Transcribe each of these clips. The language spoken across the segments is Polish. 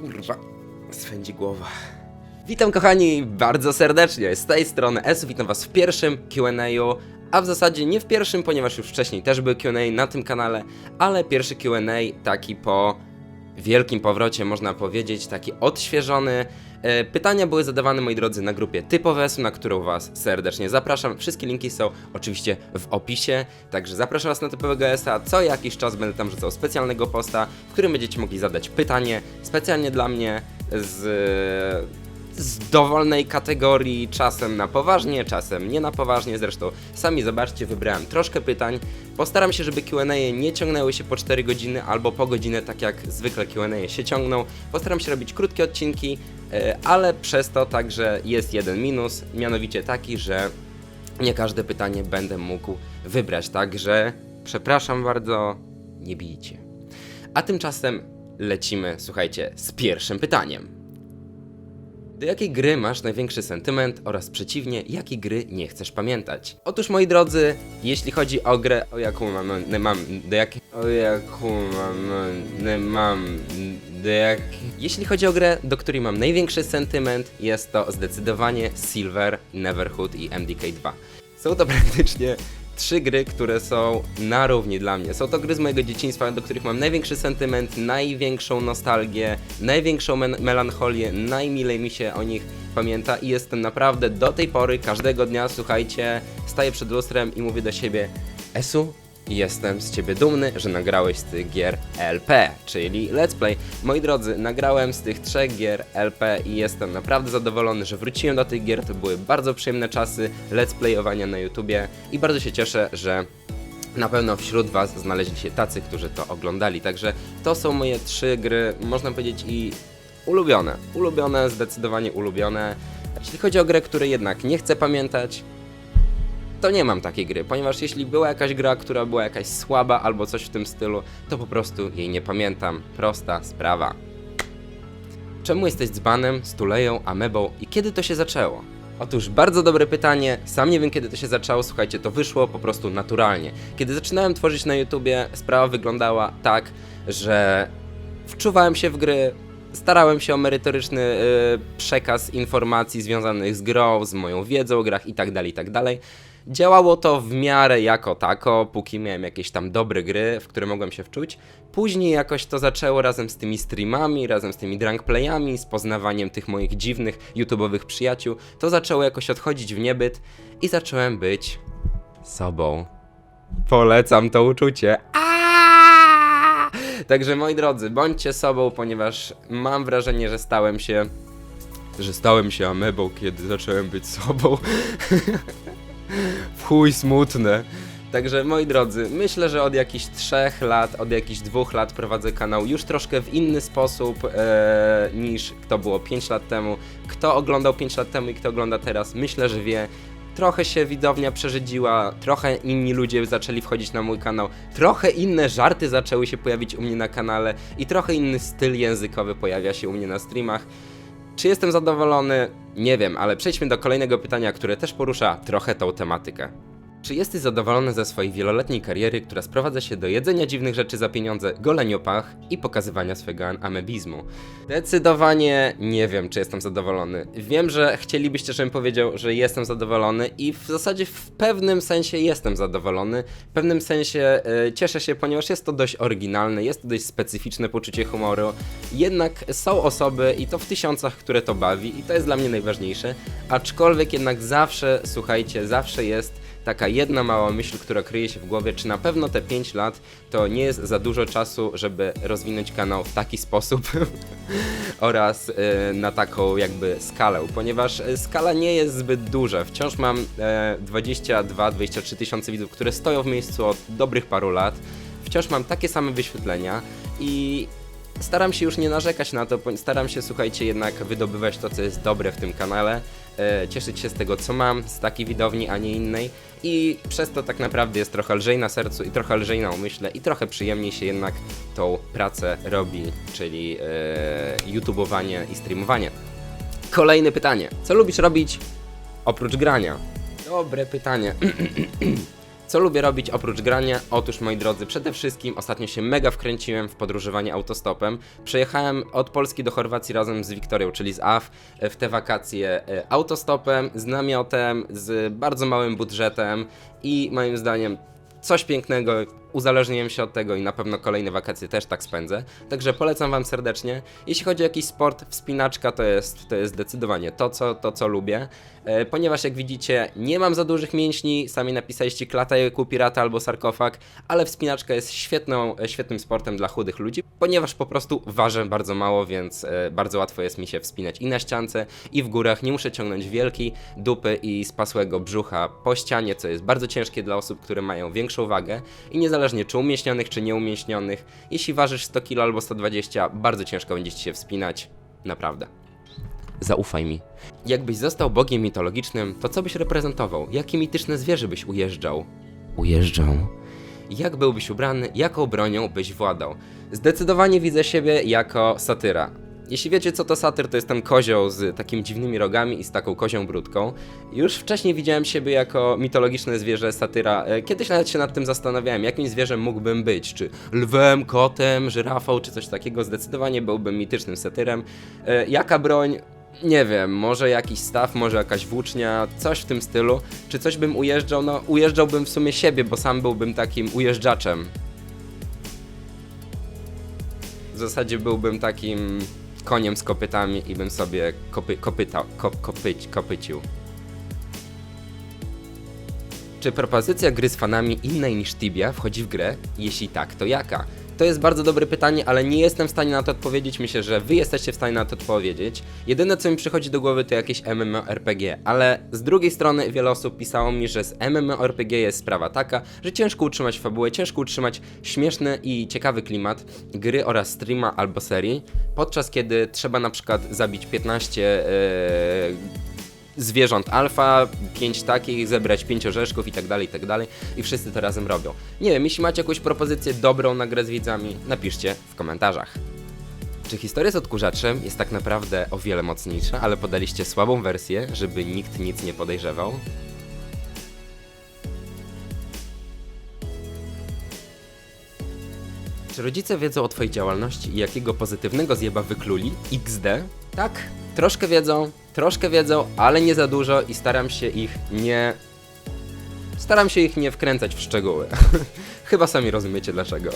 Kurwa, swędzi głowa. Witam kochani bardzo serdecznie. Z tej strony S. Witam was w pierwszym Q&A, a w zasadzie nie w pierwszym, ponieważ już wcześniej też były Q&A na tym kanale, ale pierwszy Q&A taki po wielkim powrocie, można powiedzieć, taki odświeżony. E, Pytania były zadawane, moi drodzy, na grupie Typowesu, na którą Was serdecznie zapraszam. Wszystkie linki są oczywiście w opisie, także zapraszam Was na Typowego S-a. Co jakiś czas będę tam rzucał specjalnego posta, w którym będziecie mogli zadać pytanie specjalnie dla mnie z z dowolnej kategorii, czasem na poważnie, czasem nie na poważnie. Zresztą sami zobaczcie, wybrałem troszkę pytań. Postaram się, żeby QA nie ciągnęły się po 4 godziny albo po godzinę, tak jak zwykle QA się ciągną. Postaram się robić krótkie odcinki, e, ale przez to także jest jeden minus, mianowicie taki, że nie każde pytanie będę mógł wybrać, także przepraszam bardzo, nie bijcie. A tymczasem lecimy, słuchajcie, z pierwszym pytaniem. Do jakiej gry masz największy sentyment oraz przeciwnie, jakiej gry nie chcesz pamiętać? Otóż moi drodzy, jeśli chodzi o grę, o jaką mam, ne, mam do jakiej, o jaką mam, ne, mam, do jak... Jeśli chodzi o grę, do której mam największy sentyment, jest to zdecydowanie Silver, Neverhood i MDK2. Są to praktycznie trzy gry, które są na równi dla mnie. Są to gry z mojego dzieciństwa, do których mam największy sentyment, największą nostalgię, największą men- melancholię, najmilej mi się o nich pamięta i jestem naprawdę do tej pory, każdego dnia, słuchajcie, staję przed lustrem i mówię do siebie Esu, Jestem z ciebie dumny, że nagrałeś z tych gier LP, czyli Let's Play. Moi drodzy, nagrałem z tych trzech gier LP i jestem naprawdę zadowolony, że wróciłem do tych gier. To były bardzo przyjemne czasy Let's Playowania na YouTubie i bardzo się cieszę, że na pewno wśród Was znaleźli się tacy, którzy to oglądali. Także to są moje trzy gry, można powiedzieć i ulubione. Ulubione, zdecydowanie ulubione. Jeśli chodzi o grę, której jednak nie chcę pamiętać, to nie mam takiej gry, ponieważ jeśli była jakaś gra, która była jakaś słaba albo coś w tym stylu, to po prostu jej nie pamiętam. Prosta sprawa. Czemu jesteś dzbanem, stuleją, amebą i kiedy to się zaczęło? Otóż bardzo dobre pytanie, sam nie wiem kiedy to się zaczęło, słuchajcie, to wyszło po prostu naturalnie. Kiedy zaczynałem tworzyć na YouTubie, sprawa wyglądała tak, że wczuwałem się w gry, starałem się o merytoryczny y, przekaz informacji związanych z grą, z moją wiedzą o grach itd., itd. Działało to w miarę jako tako, póki miałem jakieś tam dobre gry, w które mogłem się wczuć. Później jakoś to zaczęło razem z tymi streamami, razem z tymi drunkplayami, z poznawaniem tych moich dziwnych YouTube'owych przyjaciół. To zaczęło jakoś odchodzić w niebyt i zacząłem być sobą. Polecam to uczucie. Aaaa! Także moi drodzy, bądźcie sobą, ponieważ mam wrażenie, że stałem się. że stałem się amebą, kiedy zacząłem być sobą. w chuj smutne. Także moi drodzy, myślę, że od jakichś trzech lat, od jakichś dwóch lat prowadzę kanał już troszkę w inny sposób e, niż to było 5 lat temu. Kto oglądał 5 lat temu i kto ogląda teraz, myślę, że wie. Trochę się widownia przerzedziła, trochę inni ludzie zaczęli wchodzić na mój kanał, trochę inne żarty zaczęły się pojawić u mnie na kanale i trochę inny styl językowy pojawia się u mnie na streamach. Czy jestem zadowolony? Nie wiem, ale przejdźmy do kolejnego pytania, które też porusza trochę tą tematykę. Czy jesteś zadowolony ze swojej wieloletniej kariery, która sprowadza się do jedzenia dziwnych rzeczy za pieniądze, golenia pach i pokazywania swego amebizmu? Zdecydowanie nie wiem, czy jestem zadowolony. Wiem, że chcielibyście, żebym powiedział, że jestem zadowolony i w zasadzie w pewnym sensie jestem zadowolony. W pewnym sensie e, cieszę się, ponieważ jest to dość oryginalne, jest to dość specyficzne poczucie humoru. Jednak są osoby i to w tysiącach, które to bawi i to jest dla mnie najważniejsze. Aczkolwiek jednak zawsze, słuchajcie, zawsze jest taka jedna mała myśl, która kryje się w głowie, czy na pewno te 5 lat to nie jest za dużo czasu, żeby rozwinąć kanał w taki sposób oraz e, na taką jakby skalę, ponieważ e, skala nie jest zbyt duża. Wciąż mam e, 22-23 tysiące widzów, które stoją w miejscu od dobrych paru lat. Wciąż mam takie same wyświetlenia i staram się już nie narzekać na to, staram się, słuchajcie, jednak wydobywać to, co jest dobre w tym kanale, e, cieszyć się z tego, co mam, z takiej widowni, a nie innej i przez to tak naprawdę jest trochę lżej na sercu i trochę lżej na umyśle i trochę przyjemniej się jednak tą pracę robi, czyli e, YouTubeowanie i streamowanie. Kolejne pytanie. Co lubisz robić oprócz grania? Dobre pytanie. Co lubię robić oprócz grania? Otóż moi drodzy, przede wszystkim ostatnio się mega wkręciłem w podróżowanie autostopem. Przejechałem od Polski do Chorwacji razem z Wiktorią, czyli z AF, e, w te wakacje e, autostopem, z namiotem, z bardzo małym budżetem i moim zdaniem coś pięknego. Uzależniłem się od tego i na pewno kolejne wakacje też tak spędzę. Także polecam Wam serdecznie. Jeśli chodzi o jakiś sport, wspinaczka to jest, to jest zdecydowanie to co, to, co lubię. E, ponieważ jak widzicie, nie mam za dużych mięśni, sami napisaliście klata ku pirata albo sarkofag, ale wspinaczka jest świetną, e, świetnym sportem dla chudych ludzi, ponieważ po prostu ważę bardzo mało, więc e, bardzo łatwo jest mi się wspinać i na ściance, i w górach. Nie muszę ciągnąć wielkiej dupy i spasłego brzucha po ścianie, co jest bardzo ciężkie dla osób, które mają większą wagę i niezależnie czy umieśnionych, czy nieumieśnionych, jeśli ważysz 100 kg albo 120, bardzo ciężko będzie ci się wspinać. Naprawdę. Zaufaj mi. Jakbyś został bogiem mitologicznym, to co byś reprezentował? Jakie mityczne zwierzę byś ujeżdżał? Ujeżdżał? Jak byłbyś ubrany? Jaką bronią byś władał? Zdecydowanie widzę siebie jako satyra. Jeśli wiecie co to satyr, to jest ten kozioł z takimi dziwnymi rogami i z taką kozią brudką. Już wcześniej widziałem siebie jako mitologiczne zwierzę satyra. E, Kiedyś nawet się nad tym zastanawiałem, jakim zwierzem mógłbym być. Czy lwem, kotem, żyrafą, czy coś takiego. Zdecydowanie byłbym mitycznym satyrem. E, Jaka broń? Nie wiem, może jakiś staw, może jakaś włócznia, coś w tym stylu. Czy coś bym ujeżdżał? No, ujeżdżałbym w sumie siebie, bo sam byłbym takim ujeżdżaczem. W zasadzie byłbym takim koniem z kopytami i bym sobie kopy, kopytał, kop, kopyć, kopycił. Czy propozycja gry z fanami innej niż Tibia wchodzi w grę? Jeśli tak, to jaka? To jest bardzo dobre pytanie, ale nie jestem w stanie na to odpowiedzieć. Myślę, że wy jesteście w stanie na to odpowiedzieć. Jedyne co mi przychodzi do głowy to jakieś MMORPG, ale z drugiej strony wiele osób pisało mi, że z MMORPG jest sprawa taka, że ciężko utrzymać fabułę, ciężko utrzymać śmieszny i ciekawy klimat gry oraz streama albo serii, podczas kiedy trzeba na przykład zabić 15 yy, zwierząt alfa, pięć takich, zebrać pięć orzeszków i tak dalej, i tak dalej i wszyscy to razem robią. Nie wiem, jeśli macie jakąś propozycję dobrą na grę z widzami, napiszcie w komentarzach. Czy historia z odkurzaczem jest tak naprawdę o wiele mocniejsza, ale podaliście słabą wersję, żeby nikt nic nie podejrzewał? Czy rodzice wiedzą o twojej działalności i jakiego pozytywnego zjeba wykluli? XD? Tak, troszkę wiedzą, troszkę wiedzą, ale nie za dużo i staram się ich nie... Staram się ich nie wkręcać w szczegóły. Chyba sami rozumiecie dlaczego.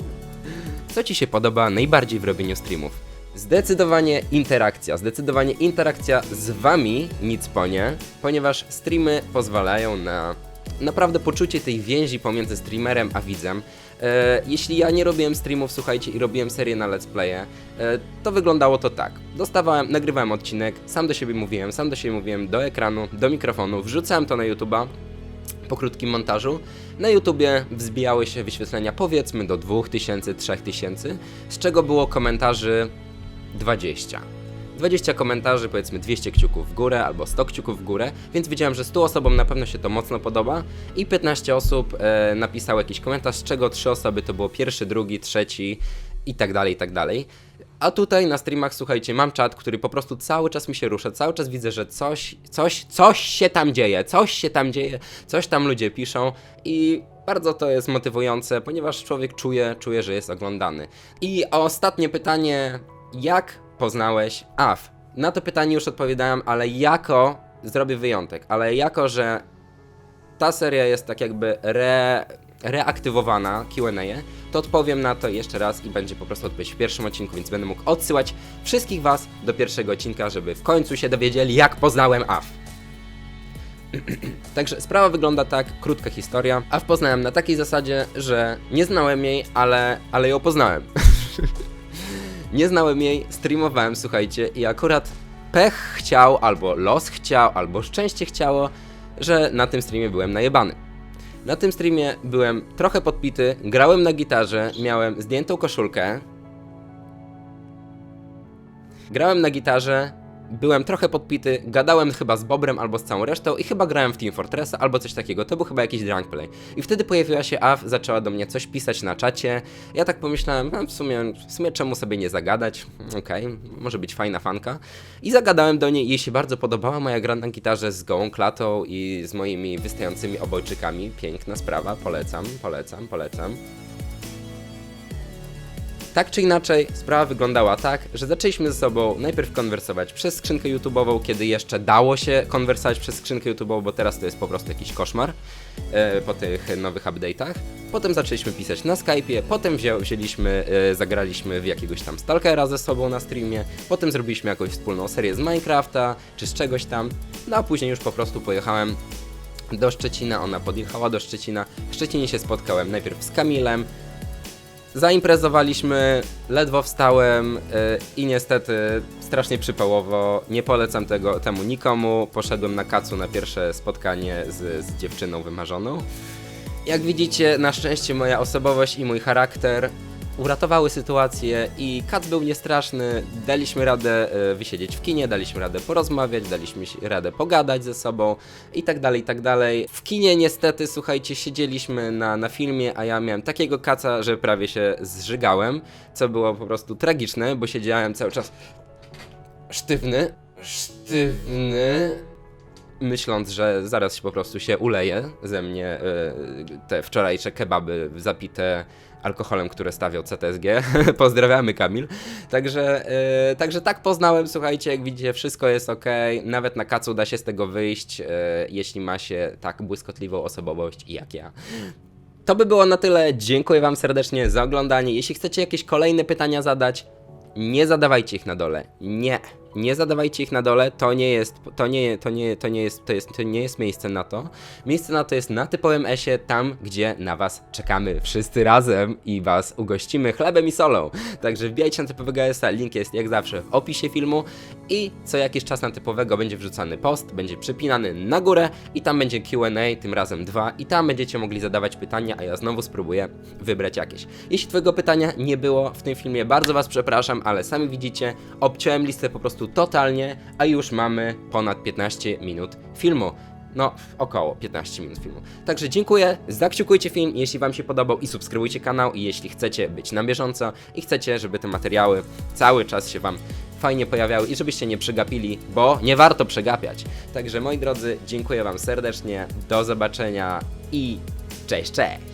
Co ci się podoba najbardziej w robieniu streamów? Zdecydowanie interakcja, zdecydowanie interakcja z wami, nic po nie, ponieważ streamy pozwalają na naprawdę poczucie tej więzi pomiędzy streamerem a widzem. E, jeśli ja nie robiłem streamów, słuchajcie, i robiłem serię na let's playe, e, to wyglądało to tak. Dostawałem, nagrywałem odcinek, sam do siebie mówiłem, sam do siebie mówiłem do ekranu, do mikrofonu, wrzucałem to na YouTube'a, po krótkim montażu. Na YouTubie wzbijały się wyświetlenia powiedzmy do 2000, 3000, z czego było komentarzy 20. 20 komentarzy, powiedzmy 200 kciuków w górę albo 100 kciuków w górę, więc wiedziałem, że 100 osobom na pewno się to mocno podoba i 15 osób e, napisało jakiś komentarz, z czego 3 osoby to było pierwszy, drugi, trzeci i tak dalej, i tak dalej. A tutaj na streamach, słuchajcie, mam czat, który po prostu cały czas mi się rusza, cały czas widzę, że coś, coś, coś się tam dzieje, coś się tam dzieje, coś tam ludzie piszą i bardzo to jest motywujące, ponieważ człowiek czuje, czuje, że jest oglądany. I ostatnie pytanie, jak poznałeś AF? Na to pytanie już odpowiadałem, ale jako, zrobię wyjątek, ale jako, że ta seria jest tak jakby re, reaktywowana, Q&A, to odpowiem na to jeszcze raz i będzie po prostu odpowiedź w pierwszym odcinku, więc będę mógł odsyłać wszystkich Was do pierwszego odcinka, żeby w końcu się dowiedzieli, jak poznałem AF. Także sprawa wygląda tak, krótka historia. AF poznałem na takiej zasadzie, że nie znałem jej, ale, ale ją poznałem. nie znałem jej, streamowałem, słuchajcie, i akurat pech chciał, albo los chciał, albo szczęście chciało, że na tym streamie byłem najebany. Na tym streamie byłem trochę podpity, grałem na gitarze, miałem zdjętą koszulkę. Grałem na gitarze byłem trochę podpity, gadałem chyba z Bobrem albo z całą resztą i chyba grałem w Team Fortressa albo coś takiego. To był chyba jakiś drunk play. I wtedy pojawiła się Aw, zaczęła do mnie coś pisać na czacie. Ja tak pomyślałem, no w sumie, w sumie czemu sobie nie zagadać? Okej, może być fajna fanka. I zagadałem do niej jej się bardzo podobała moja gra na gitarze z gołą klatą i z moimi wystającymi obojczykami. Piękna sprawa, polecam, polecam, polecam. Tak czy inaczej, sprawa wyglądała tak, że zaczęliśmy ze sobą najpierw konwersować przez skrzynkę YouTube'ową, kiedy jeszcze dało się konwersować przez skrzynkę YouTube'ową, bo teraz to jest po prostu jakiś koszmar e, po tych nowych update'ach. Potem zaczęliśmy pisać na Skype'ie, potem wzią, wzięliśmy, e, zagraliśmy w jakiegoś tam Stalkera ze sobą na streamie, potem zrobiliśmy jakąś wspólną serię z Minecrafta, czy z czegoś tam, no a później już po prostu pojechałem do Szczecina, ona podjechała do Szczecina, w Szczecinie się spotkałem najpierw z Kamilem, Zaimprezowaliśmy, ledwo wstałem yy, i niestety strasznie przypałowo. Nie polecam tego temu nikomu. Poszedłem na kacu na pierwsze spotkanie z, z dziewczyną wymarzoną. Jak widzicie, na szczęście moja osobowość i mój charakter uratowały sytuację i kac był niestraszny. Daliśmy radę e, wysiedzieć w kinie, daliśmy radę porozmawiać, daliśmy radę pogadać ze sobą i tak dalej, i tak dalej. W kinie niestety, słuchajcie, siedzieliśmy na, na filmie, a ja miałem takiego kaca, że prawie się zżygałem, co było po prostu tragiczne, bo siedziałem cały czas sztywny, sztywny, myśląc, że zaraz się po prostu się uleje ze mnie y, te wczorajsze kebaby zapite alkoholem, które stawiał CTSG. Pozdrawiamy Kamil. Także, y, także tak poznałem, słuchajcie, jak widzicie, wszystko jest ok. Nawet na kacu da się z tego wyjść, y, jeśli ma się tak błyskotliwą osobowość jak ja. To by było na tyle. Dziękuję Wam serdecznie za oglądanie. Jeśli chcecie jakieś kolejne pytania zadać, nie zadawajcie ich na dole. Nie. Nie zadawajcie ich na dole, to nie jest, to nie, to nie, to nie jest, to jest, to nie jest miejsce na to. Miejsce na to jest na typowym esie, tam gdzie na was czekamy wszyscy razem i was ugościmy chlebem i solą. Także wbijajcie na typowego esa, link jest jak zawsze w opisie filmu i co jakiś czas na typowego będzie wrzucany post, będzie przypinany na górę i tam będzie Q&A, tym razem dwa i tam będziecie mogli zadawać pytania, a ja znowu spróbuję wybrać jakieś. Jeśli twojego pytania nie było w tym filmie, bardzo was przepraszam, ale sami widzicie, obciąłem listę po prostu totalnie, a już mamy ponad 15 minut filmu. No, około 15 minut filmu. Także dziękuję, zakciukujcie film, jeśli Wam się podobał i subskrybujcie kanał i jeśli chcecie być na bieżąco i chcecie, żeby te materiały cały czas się Wam fajnie pojawiały i żebyście nie przegapili, bo nie warto przegapiać. Także moi drodzy, dziękuję Wam serdecznie, do zobaczenia i cześć, cześć!